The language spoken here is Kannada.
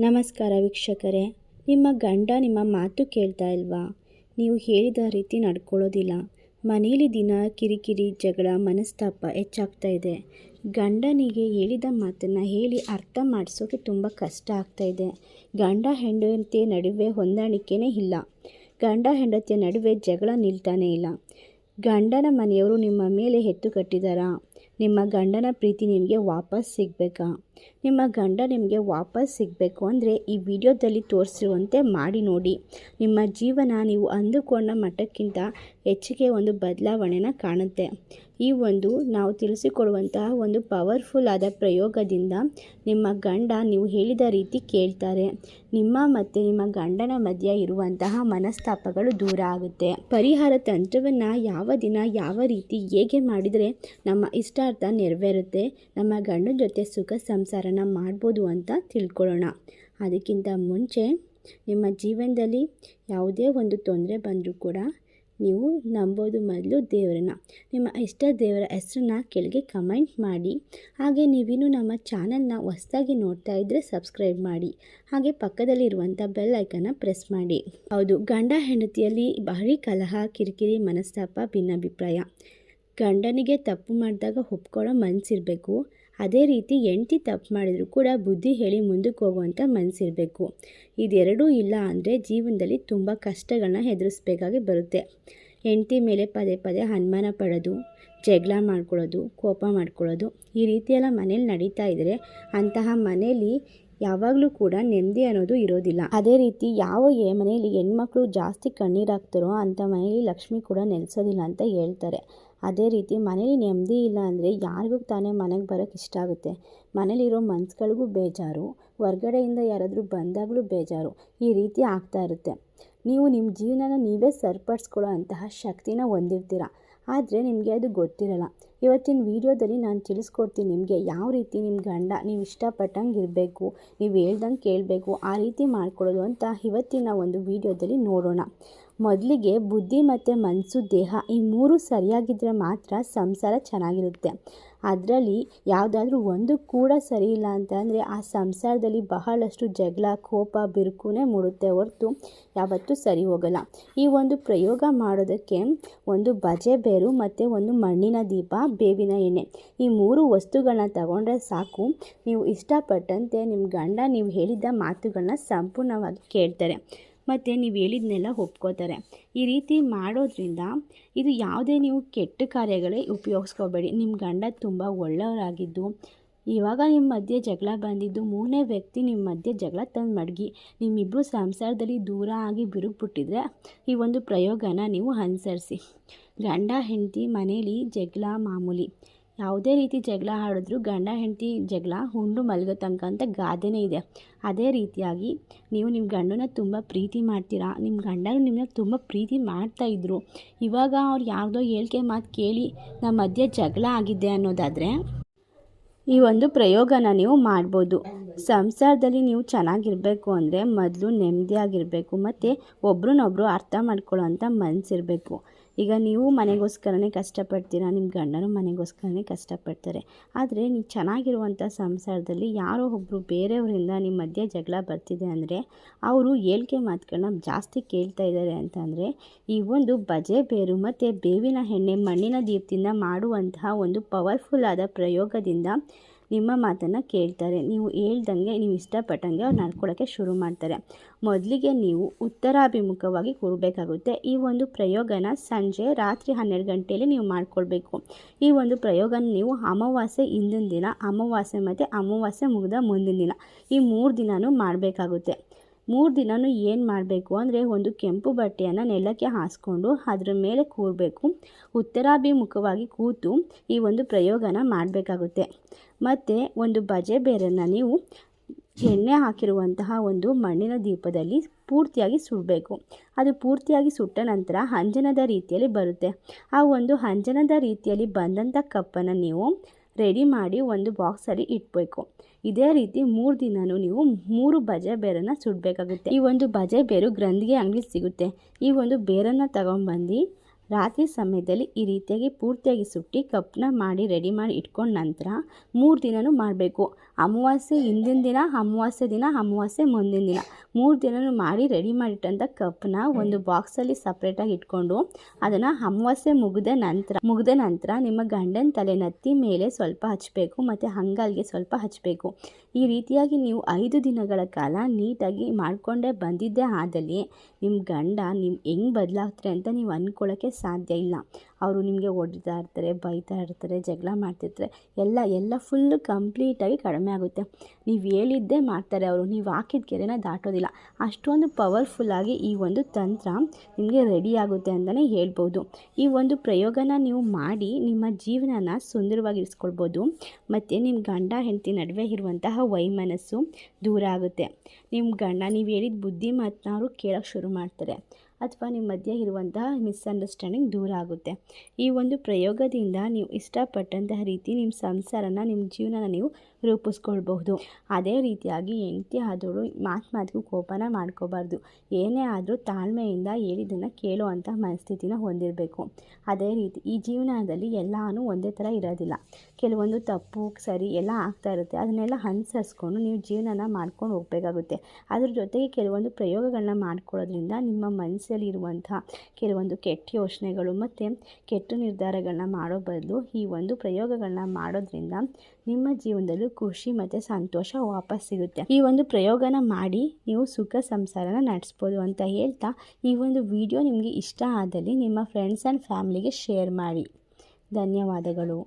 ನಮಸ್ಕಾರ ವೀಕ್ಷಕರೇ. ನಿಮ್ಮ ಗಂಡ ನಿಮ್ಮ ಮಾತು ಕೇಳ್ತಾ ಇಲ್ವಾ? ನೀವು ಹೇಳಿದ ರೀತಿ ನಡ್ಕೊಳ್ಳೋದಿಲ್ಲ. ಮನೇಲಿ ದಿನ ಕಿರಿಕಿರಿ, ಜಗಳ, ಮನಸ್ತಾಪ ಹೆಚ್ಚಾಗ್ತಾ ಇದೆ. ಗಂಡನಿಗೆ ಹೇಳಿದ ಮಾತನ್ನು ಹೇಳಿ ಅರ್ಥ ಮಾಡಿಸೋಕೆ ತುಂಬ ಕಷ್ಟ ಆಗ್ತಾ ಇದೆ. ಗಂಡ ಹೆಂಡತಿಯ ನಡುವೆ ಹೊಂದಾಣಿಕೆನೇ ಇಲ್ಲ. ಗಂಡ ಹೆಂಡತಿಯ ನಡುವೆ ಜಗಳ ನಿಲ್ತಾನೇ ಇಲ್ಲ. ಗಂಡನ ಮನೆಯವರು ನಿಮ್ಮ ಮೇಲೆ ಹೆತ್ತು ಕಟ್ಟಿದಾರಾ? ನಿಮ್ಮ ಗಂಡನ ಪ್ರೀತಿ ನಿಮಗೆ ವಾಪಸ್ ಸಿಗಬೇಕಾ? ನಿಮ್ಮ ಗಂಡ ನಿಮಗೆ ವಾಪಸ್ ಸಿಗಬೇಕು ಅಂದರೆ ಈ ವಿಡಿಯೋದಲ್ಲಿ ತೋರಿಸಿರುವಂತೆ ಮಾಡಿ ನೋಡಿ. ನಿಮ್ಮ ಜೀವನ ನೀವು ಅಂದುಕೊಂಡ ಮಟ್ಟಕ್ಕಿಂತ ಹೆಚ್ಚಿಗೆ ಒಂದು ಬದಲಾವಣೆನ ಕಾಣುತ್ತೆ. ಈ ಒಂದು ನಾವು ತಿಳಿಸಿಕೊಡುವಂತಹ ಒಂದು ಪವರ್ಫುಲ್ ಆದ ಪ್ರಯೋಗದಿಂದ ನಿಮ್ಮ ಗಂಡ ನೀವು ಹೇಳಿದ ರೀತಿ ಕೇಳ್ತಾರೆ. ನಿಮ್ಮ ಮತ್ತು ನಿಮ್ಮ ಗಂಡನ ಮಧ್ಯೆ ಇರುವಂತಹ ಮನಸ್ತಾಪಗಳು ದೂರ ಆಗುತ್ತೆ. ಪರಿಹಾರ ತಂತ್ರವನ್ನು ಯಾವ ದಿನ ಯಾವ ರೀತಿ ಹೇಗೆ ಮಾಡಿದರೆ ನಮ್ಮ ಇಷ್ಟಾರ್ಥ ನೆರವೇರುತ್ತೆ. ನಮ್ಮ ಗಂಡನ ಜೊತೆ ಸುಖ ಸಂಸಾರನ ಮಾಡ್ಬೋದು ಅಂತ ತಿಳ್ಕೊಳ್ಳೋಣ. ಅದಕ್ಕಿಂತ ಮುಂಚೆ ನಿಮ್ಮ ಜೀವನದಲ್ಲಿ ಯಾವುದೇ ಒಂದು ತೊಂದರೆ ಬಂದರೂ ಕೂಡ ನೀವು ನಂಬೋದು ಮೊದಲು ದೇವರನ್ನ. ನಿಮ್ಮ ಇಷ್ಟ ದೇವರ ಹೆಸರನ್ನ ಕೆಳಗೆ ಕಮೆಂಟ್ ಮಾಡಿ. ಹಾಗೆ ನೀವಿನ್ನು ನಮ್ಮ ಚಾನಲ್ನ ಹೊಸದಾಗಿ ನೋಡ್ತಾ ಇದ್ದರೆ ಸಬ್ಸ್ಕ್ರೈಬ್ ಮಾಡಿ. ಹಾಗೆ ಪಕ್ಕದಲ್ಲಿರುವಂಥ ಬೆಲ್ ಐಕನ್ನ ಪ್ರೆಸ್ ಮಾಡಿ. ಹೌದು, ಗಂಡ ಹೆಂಡತಿಯಲ್ಲಿ ಭಾರಿ ಕಲಹ, ಕಿರಿಕಿರಿ, ಮನಸ್ತಾಪ, ಭಿನ್ನಾಭಿಪ್ರಾಯ. ಗಂಡನಿಗೆ ತಪ್ಪು ಮಾಡಿದಾಗ ಒಪ್ಕೊಳ್ಳೋ ಮನಸ್ಸಿರಬೇಕು ಅದೇ ರೀತಿ ಹೆಂಡ್ತಿ ತಪ್ಪು ಮಾಡಿದರೂ ಕೂಡ ಬುದ್ಧಿ ಹೇಳಿ ಮುಂದಕ್ಕೆ ಹೋಗುವಂಥ ಮನಸ್ಸಿರಬೇಕು ಇದೆರಡೂ ಇಲ್ಲ ಅಂದರೆ ಜೀವನದಲ್ಲಿ ತುಂಬ ಕಷ್ಟಗಳನ್ನ ಎದುರಿಸ್ಬೇಕಾಗಿ ಬರುತ್ತೆ. ಹೆಂಡ್ತಿ ಮೇಲೆ ಪದೇ ಪದೇ ಅನುಮಾನ ಪಡೋದು, ಜಗಳ ಮಾಡ್ಕೊಳ್ಳೋದು, ಕೋಪ ಮಾಡ್ಕೊಳ್ಳೋದು, ಈ ರೀತಿಯೆಲ್ಲ ಮನೇಲಿ ನಡೀತಾ ಇದ್ದರೆ ಅಂತಹ ಮನೇಲಿ ಯಾವಾಗಲೂ ಕೂಡ ನೆಮ್ಮದಿ ಅನ್ನೋದು ಇರೋದಿಲ್ಲ. ಅದೇ ರೀತಿ ಯಾವ ಏ ಮನೆಯಲ್ಲಿ ಹೆಣ್ಮಕ್ಳು ಜಾಸ್ತಿ ಕಣ್ಣೀರಾಗ್ತಾರೋ ಅಂಥ ಮನೆಯಲ್ಲಿ ಲಕ್ಷ್ಮಿ ಕೂಡ ನೆಲೆಸೋದಿಲ್ಲ ಅಂತ ಹೇಳ್ತಾರೆ. ಅದೇ ರೀತಿ ಮನೇಲಿ ನೆಮ್ಮದಿ ಇಲ್ಲ ಅಂದರೆ ಯಾರಿಗೂ ತಾನೇ ಮನೆಗೆ ಬರೋಕ್ಕೆ ಇಷ್ಟ ಆಗುತ್ತೆ. ಮನೇಲಿರೋ ಮನ್ಸುಗಳಿಗೂ ಬೇಜಾರು, ಹೊರ್ಗಡೆಯಿಂದ ಯಾರಾದರೂ ಬಂದಾಗಲೂ ಬೇಜಾರು ಈ ರೀತಿ ಆಗ್ತಾ ಇರುತ್ತೆ. ನೀವು ನಿಮ್ಮ ಜೀವನನ ನೀವೇ ಸರಿಪಡಿಸ್ಕೊಳ್ಳೋ ಅಂತಹ ಶಕ್ತಿನ ಹೊಂದಿರ್ತೀರ. ಆದರೆ ನಿಮಗೆ ಅದು ಗೊತ್ತಿರಲ್ಲ. ಇವತ್ತಿನ ವಿಡಿಯೋದಲ್ಲಿ ನಾನು ತಿಳಿಸ್ಕೊಡ್ತೀನಿ ನಿಮಗೆ ಯಾವ ರೀತಿ ನಿಮ್ಮ ಗಂಡ ನೀವು ಇಷ್ಟಪಟ್ಟಂಗೆ ಇರಬೇಕು, ನೀವು ಹೇಳ್ದಂಗೆ ಕೇಳಬೇಕು, ಆ ರೀತಿ ಮಾಡ್ಕೊಳ್ಳೋದು ಅಂತ ಇವತ್ತಿನ ಒಂದು ವಿಡಿಯೋದಲ್ಲಿ ನೋಡೋಣ. ಮೊದಲಿಗೆ ಬುದ್ಧಿ ಮತ್ತು ಮನಸ್ಸು ದೇಹ ಈ ಮೂರು ಸರಿಯಾಗಿದ್ದರೆ ಮಾತ್ರ ಸಂಸಾರ ಚೆನ್ನಾಗಿರುತ್ತೆ. ಅದರಲ್ಲಿ ಯಾವುದಾದ್ರೂ ಒಂದು ಕೂಡ ಸರಿ ಇಲ್ಲ ಅಂತಂದರೆ ಆ ಸಂಸಾರದಲ್ಲಿ ಬಹಳಷ್ಟು ಜಗಳ, ಕೋಪ, ಬಿರುಕುನೇ ಮೂಡುತ್ತೆ ಹೊರತು ಯಾವತ್ತೂ ಸರಿ ಹೋಗಲ್ಲ. ಈ ಒಂದು ಪ್ರಯೋಗ ಮಾಡೋದಕ್ಕೆ ಒಂದು ಬಜೆ ಬೇರು ಮತ್ತು ಒಂದು ಮಣ್ಣಿನ ದೀಪ, ಬೇವಿನ ಎಣ್ಣೆ ಈ ಮೂರು ವಸ್ತುಗಳನ್ನ ತಗೊಂಡ್ರೆ ಸಾಕು. ನೀವು ಇಷ್ಟಪಟ್ಟಂತೆ ನಿಮ್ಮ ಗಂಡ ನೀವು ಹೇಳಿದ್ದ ಮಾತುಗಳನ್ನ ಸಂಪೂರ್ಣವಾಗಿ ಕೇಳ್ತಾರೆ. ಮತ್ತು ನೀವು ಹೇಳಿದ್ನೆಲ್ಲ ಒಪ್ಕೋತಾರೆ. ಈ ರೀತಿ ಮಾಡೋದ್ರಿಂದ ಇದು ಯಾವುದೇ ನೀವು ಕೆಟ್ಟ ಕಾರ್ಯಗಳೇ ಉಪಯೋಗಿಸ್ಕೋಬೇಡಿ. ನಿಮ್ಮ ಗಂಡ ತುಂಬ ಒಳ್ಳೆಯವರಾಗಿದ್ದು, ಇವಾಗ ನಿಮ್ಮ ಮಧ್ಯೆ ಜಗಳ ಬಂದಿದ್ದು, ಮೂರನೇ ವ್ಯಕ್ತಿ ನಿಮ್ಮ ಮಧ್ಯೆ ಜಗಳ ತಂದು ಮಡಗಿ ನಿಮ್ಮಿಬ್ಬರು ಸಂಸಾರದಲ್ಲಿ ದೂರ ಆಗಿ ಬಿರುಗ್ಬಿಟ್ಟಿದ್ರೆ ಈ ಒಂದು ಪ್ರಯೋಗನ ನೀವು ಅನುಸರಿಸಿ. ಗಂಡ, ಹೆಂಡತಿ, ಮನೇಲಿ ಜಗಳ ಮಾಮೂಲಿ. ಯಾವುದೇ ರೀತಿ ಜಗಳ ಆಡಿದ್ರು ಗಂಡ, ಹೆಂಡತಿ ಜಗಳ, ಹುಂಡು ಮಲಗೋ ತನಕ ಅಂತ ಗಾದೆನೇ ಇದೆ. ಅದೇ ರೀತಿಯಾಗಿ ನೀವು ನಿಮ್ಮ ಗಂಡನ ತುಂಬ ಪ್ರೀತಿ ಮಾಡ್ತೀರಾ? ನಿಮ್ಮ ಗಂಡನು ನಿಮ್ಮನ್ನ ತುಂಬ ಪ್ರೀತಿ ಮಾಡ್ತಾಯಿದ್ರು ಇವಾಗ ಅವ್ರು ಯಾವುದೋ ಹೇಳಿಕೆ ಮಾತು ಕೇಳಿ ನಮ್ಮ ಮಧ್ಯೆ ಜಗಳ ಆಗಿದೆ ಅನ್ನೋದಾದರೆ ಈ ಒಂದು ಪ್ರಯೋಗನ ನೀವು ಮಾಡ್ಬೋದು. ಸಂಸಾರದಲ್ಲಿ ನೀವು ಚೆನ್ನಾಗಿರಬೇಕು ಅಂದರೆ ಮೊದಲು ನೆಮ್ಮದಿಯಾಗಿರಬೇಕು, ಮತ್ತು ಒಬ್ರನ್ನೊಬ್ರು ಅರ್ಥ ಮಾಡ್ಕೊಳ್ಳೋ ಅಂಥ ಮನಸ್ಸಿರಬೇಕು ಈಗ ನೀವು ಮನೆಗೋಸ್ಕರನೇ ಕಷ್ಟಪಡ್ತೀರಾ? ನಿಮ್ಮ ಗಂಡನೂ ಮನೆಗೋಸ್ಕರನೇ ಕಷ್ಟಪಡ್ತಾರೆ. ಆದರೆ ನೀವು ಚೆನ್ನಾಗಿರುವಂಥ ಸಂಸಾರದಲ್ಲಿ ಯಾರೋ ಒಬ್ಬರು ಬೇರೆಯವರಿಂದ ನಿಮ್ಮ ಮಧ್ಯೆ ಜಗಳ ಬರ್ತಿದೆ ಅಂದರೆ ಅವರು ಹೇಳಿಕೆ ಮಾತುಗಳನ್ನ ಜಾಸ್ತಿ ಕೇಳ್ತಾ ಇದ್ದಾರೆ ಅಂತಂದರೆ ಈ ಒಂದು ಬಜೆ ಬೇರು ಮತ್ತು ಬೇವಿನ ಎಣ್ಣೆ ಮಣ್ಣಿನ ದೀಪದಿಂದ ಮಾಡುವಂತಹ ಒಂದು ಪವರ್ಫುಲ್ ಆದ ಪ್ರಯೋಗದಿಂದ ನಿಮ್ಮ ಮಾತನ್ನು ಕೇಳ್ತಾರೆ. ನೀವು ಹೇಳ್ದಂಗೆ, ನೀವು ಇಷ್ಟಪಟ್ಟಂಗೆ ಅವ್ರು ನಡ್ಕೊಳ್ಳೋಕ್ಕೆ ಶುರು ಮಾಡ್ತಾರೆ. ಮೊದಲಿಗೆ ನೀವು ಉತ್ತರಾಭಿಮುಖವಾಗಿ ಕೂರಬೇಕಾಗುತ್ತೆ. ಈ ಒಂದು ಪ್ರಯೋಗನ ಸಂಜೆ ರಾತ್ರಿ ಹನ್ನೆರಡು ಗಂಟೆಯಲ್ಲಿ ನೀವು ಮಾಡ್ಕೊಳ್ಬೇಕು. ಈ ಒಂದು ಪ್ರಯೋಗನ ನೀವು ಅಮಾವಾಸ್ಯೆ ಹಿಂದಿನ ದಿನ, ಅಮಾವಾಸ್ಯೆ ಮತ್ತು ಅಮಾವಾಸ್ಯೆ ಮುಗಿದ ಮುಂದಿನ ದಿನ ಈ ಮೂರು ದಿನವೂ ಮಾಡಬೇಕಾಗುತ್ತೆ. ಮೂರು ದಿನವೂ ಏನು ಮಾಡಬೇಕು? ಅಂದರೆ ಒಂದು ಕೆಂಪು ಬಟ್ಟೆಯನ್ನು ನೆಲಕ್ಕೆ ಹಾಸ್ಕೊಂಡು ಅದರ ಮೇಲೆ ಕೂರಬೇಕು. ಉತ್ತರಾಭಿಮುಖವಾಗಿ ಕೂತು ಈ ಒಂದು ಪ್ರಯೋಗನ ಮಾಡಬೇಕಾಗುತ್ತೆ. ಮತ್ತು ಒಂದು ಬಜೆ ಬೇರನ್ನು ನೀವು ಎಣ್ಣೆ ಹಾಕಿರುವಂತಹ ಒಂದು ಮಣ್ಣಿನ ದೀಪದಲ್ಲಿ ಪೂರ್ತಿಯಾಗಿ ಸುಡಬೇಕು. ಅದು ಪೂರ್ತಿಯಾಗಿ ಸುಟ್ಟ ನಂತರ ಅಂಜನದ ರೀತಿಯಲ್ಲಿ ಬರುತ್ತೆ. ಆ ಒಂದು ಅಂಜನದ ರೀತಿಯಲ್ಲಿ ಬಂದಂಥ ಕಪ್ಪನ್ನು ನೀವು ರೆಡಿ ಮಾಡಿ ಒಂದು ಬಾಕ್ಸಲ್ಲಿ ಇಟ್ಬೇಕು. ಇದೇ ರೀತಿ ಮೂರು ದಿನವೂ ನೀವು ಮೂರು ಬಜೆ ಬೇರನ್ನು ಸುಡಬೇಕಾಗುತ್ತೆ. ಈ ಒಂದು ಬಜೆ ಬೇರು ಗ್ರಂಥಿಗೆ ಅಂಗಡಿ ಸಿಗುತ್ತೆ. ಈ ಒಂದು ಬೇರನ್ನು ತಗೊಂಬಂದು ರಾತ್ರಿ ಸಮಯದಲ್ಲಿ ಈ ರೀತಿಯಾಗಿ ಪೂರ್ತಿಯಾಗಿ ಸುಟ್ಟಿ ಕಪ್ನ ಮಾಡಿ ರೆಡಿ ಮಾಡಿ ಇಟ್ಕೊಂಡ ನಂತರ ಮೂರು ದಿನವೂ ಮಾಡಬೇಕು. ಅಮಾವಾಸ್ಯೆ ಹಿಂದಿನ ದಿನ, ಅಮಾವಾಸ್ಯೆ ದಿನ, ಅಮಾವಾಸ್ಯೆ ಮುಂದಿನ ದಿನ. ಮೂರು ದಿನನೂ ಮಾಡಿ ರೆಡಿ ಮಾಡಿಟ್ಟಂಥ ಕಪ್ನ ಒಂದು ಬಾಕ್ಸಲ್ಲಿ ಸಪ್ರೇಟಾಗಿ ಇಟ್ಕೊಂಡು ಅದನ್ನು ಅಮಾವಾಸ್ಯೆ ಮುಗಿದ ನಂತರ ಮುಗಿದ ನಂತರ ನಿಮ್ಮ ಗಂಡನ ತಲೆ ನತ್ತಿ ಮೇಲೆ ಸ್ವಲ್ಪ ಹಚ್ಚಬೇಕು ಮತ್ತು ಹಂಗಲ್ಗೆ ಸ್ವಲ್ಪ ಹಚ್ಚಬೇಕು ಈ ರೀತಿಯಾಗಿ ನೀವು ಐದು ದಿನಗಳ ಕಾಲ ನೀಟಾಗಿ ಮಾಡಿಕೊಂಡೇ ಬಂದಿದ್ದೇ ಆದಲ್ಲಿ ನಿಮ್ಮ ಗಂಡ ನಿಮ್ಮ ಹೆಂಗೆ ಬದಲಾಗ್ತಾರೆ ಅಂತ ನೀವು ಅಂದ್ಕೊಳ್ಳೋಕ್ಕೆ ಸಾಧ್ಯ ಇಲ್ಲ. ಅವರು ನಿಮಗೆ ಹೊಡಿತಾ ಇರ್ತಾರೆ, ಬೈತಾ ಇರ್ತಾರೆ, ಜಗಳ ಮಾಡ್ತಿರ್ತಾರೆ ಎಲ್ಲ ಎಲ್ಲ ಫುಲ್ಲು ಕಂಪ್ಲೀಟಾಗಿ ಕಡಿಮೆ ಆಗುತ್ತೆ. ನೀವು ಹೇಳಿದ್ದೇ ಮಾಡ್ತಾರೆ ಅವರು, ನೀವು ಹಾಕಿದ ಕೆರೆನ ದಾಟೋದಿಲ್ಲ. ಅಷ್ಟೊಂದು ಪವರ್ಫುಲ್ಲಾಗಿ ಈ ಒಂದು ತಂತ್ರ ನಿಮಗೆ ರೆಡಿ ಆಗುತ್ತೆ ಅಂತಲೇ ಹೇಳ್ಬೋದು. ಈ ಒಂದು ಪ್ರಯೋಗನ ನೀವು ಮಾಡಿ ನಿಮ್ಮ ಜೀವನನ ಸುಂದರವಾಗಿರಿಸ್ಕೊಳ್ಬೋದು ಮತ್ತು ನಿಮ್ಮ ಗಂಡ, ಹೆಂಡತಿ ನಡುವೆ ಇರುವಂತಹ ವೈಮನಸ್ಸು ದೂರ ಆಗುತ್ತೆ. ನಿಮ್ಮ ಗಂಡ, ನೀವು ಹೇಳಿದ ಬುದ್ಧಿ ಮಾತನ್ನ ಅವರು ಕೇಳೋಕ್ಕೆ ಶುರು ಮಾಡ್ತಾರೆ. ಅಥವಾ ನಿಮ್ಮ ಮಧ್ಯೆ ಇರುವಂತಹ ಮಿಸ್ಅಂಡರ್ಸ್ಟ್ಯಾಂಡಿಂಗ್ ದೂರ ಆಗುತ್ತೆ. ಈ ಒಂದು ಪ್ರಯೋಗದಿಂದ ನೀವು ಇಷ್ಟಪಟ್ಟಂತಹ ರೀತಿ ನಿಮ್ಮ ಸಂಸಾರನ, ನಿಮ್ಮ ಜೀವನನ ನೀವು ರೂಪಿಸ್ಕೊಳ್ಬಹುದು. ಅದೇ ರೀತಿಯಾಗಿ ಹೆಂಡತಿ ಆದರೂ ಮಾತು ಮಾತಿಗೂ ಕೋಪನ ಮಾಡ್ಕೋಬಾರ್ದು. ಏನೇ ಆದರೂ ತಾಳ್ಮೆಯಿಂದ ಹೇಳಿದ್ದನ್ನು ಕೇಳುವಂಥ ಮನಸ್ಥಿತಿನ ಹೊಂದಿರಬೇಕು. ಅದೇ ರೀತಿ ಈ ಜೀವನದಲ್ಲಿ ಎಲ್ಲನೂ ಒಂದೇ ಥರ ಇರೋದಿಲ್ಲ. ಕೆಲವೊಂದು ತಪ್ಪು, ಸರಿ ಎಲ್ಲ ಆಗ್ತಾ ಇರುತ್ತೆ. ಅದನ್ನೆಲ್ಲ ಅನುಸರಿಸ್ಕೊಂಡು ನೀವು ಜೀವನನ ಮಾಡ್ಕೊಂಡು ಹೋಗಬೇಕಾಗುತ್ತೆ. ಅದ್ರ ಜೊತೆಗೆ ಕೆಲವೊಂದು ಪ್ರಯೋಗಗಳನ್ನ ಮಾಡ್ಕೊಳ್ಳೋದ್ರಿಂದ ನಿಮ್ಮ ಮನಸ್ಸಲ್ಲಿ ಇರುವಂಥ ಕೆಲವೊಂದು ಕೆಟ್ಟ ಯೋಚನೆಗಳು ಮತ್ತು ಕೆಟ್ಟ ನಿರ್ಧಾರಗಳನ್ನ ಮಾಡೋ ಬದಲು ಈ ಒಂದು ಪ್ರಯೋಗಗಳನ್ನ ಮಾಡೋದ್ರಿಂದ ನಿಮ್ಮ ಜೀವನದಲ್ಲೂ ಖುಷಿ ಮತ್ತು ಸಂತೋಷ ವಾಪಸ್ ಸಿಗುತ್ತೆ. ಈ ಒಂದು ಪ್ರಯೋಗನ ಮಾಡಿ ನೀವು ಸುಖ ಸಂಸಾರನ ನಡೆಸ್ಬೋದು ಅಂತ ಹೇಳ್ತಾ ಈ ಒಂದು ವಿಡಿಯೋ ನಿಮಗೆ ಇಷ್ಟ ಆದಲ್ಲಿ ನಿಮ್ಮ ಫ್ರೆಂಡ್ಸ್ ಆ್ಯಂಡ್ ಫ್ಯಾಮ್ಲಿಗೆ ಶೇರ್ ಮಾಡಿ. ಧನ್ಯವಾದಗಳು.